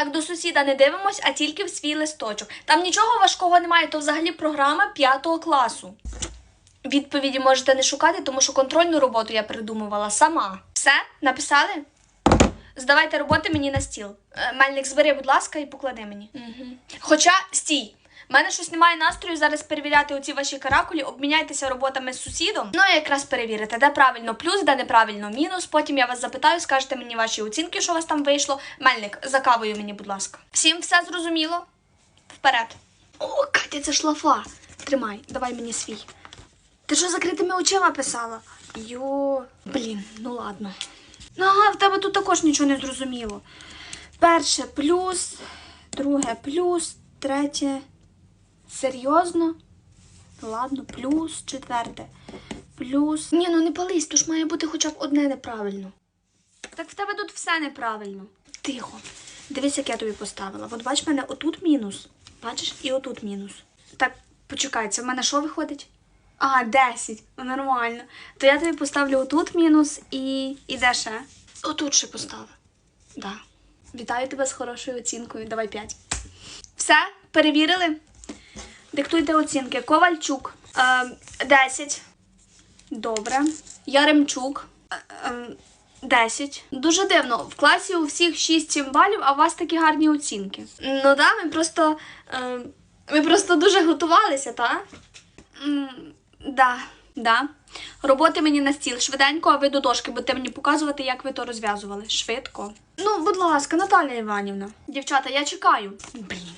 Так, до сусіда не дивимось, а тільки в свій листочок. Там нічого важкого немає, то взагалі програма 5 класу. Відповіді можете не шукати, тому що контрольну роботу я придумувала сама. Все? Написали? Здавайте роботи мені на стіл. Е, Мельник, збери, будь ласка, і поклади мені. Угу. Хоча стій. У мене щось немає настрою зараз перевіряти оці ваші каракулі, обміняйтеся роботами з сусідом. Ну і якраз перевірите, де правильно плюс, де неправильно мінус. Потім я вас запитаю, скажете мені ваші оцінки, що у вас там вийшло. Мельник, за кавою мені, будь ласка. Всім все зрозуміло? Вперед. О, Катя, це шлафа. Тримай, давай мені свій. Ти що закритими очима писала? Йо, блін, ну ладно. Ну, ага, в тебе тут також нічого не зрозуміло. Перше плюс, друге плюс, третє. Серйозно? Ладно, плюс, четверте. Плюс. Ні, ну не пались, то ж має бути хоча б одне неправильно. Так в тебе тут все неправильно. Тихо. Дивись, як я тобі поставила. От бач, в мене отут мінус. Бачиш, і отут мінус. Так, почекай, це в мене що виходить? А, 10. Ну, нормально. То я тобі поставлю отут мінус і. і де ще? Отут ще поставлю. Да. Вітаю тебе з хорошою оцінкою. Давай 5. Все, перевірили? Диктуйте оцінки. Ковальчук е, 10. Добре. Яремчук е, е, 10. Дуже дивно. В класі у всіх 6-7 балів, а у вас такі гарні оцінки. Ну да, ми просто. Е, ми просто дуже готувалися, так? Да, да. Роботи мені на стіл швиденько, а ви до дошки будете мені показувати, як ви то розв'язували. Швидко. Ну, будь ласка, Наталя Іванівна. Дівчата, я чекаю. Блін.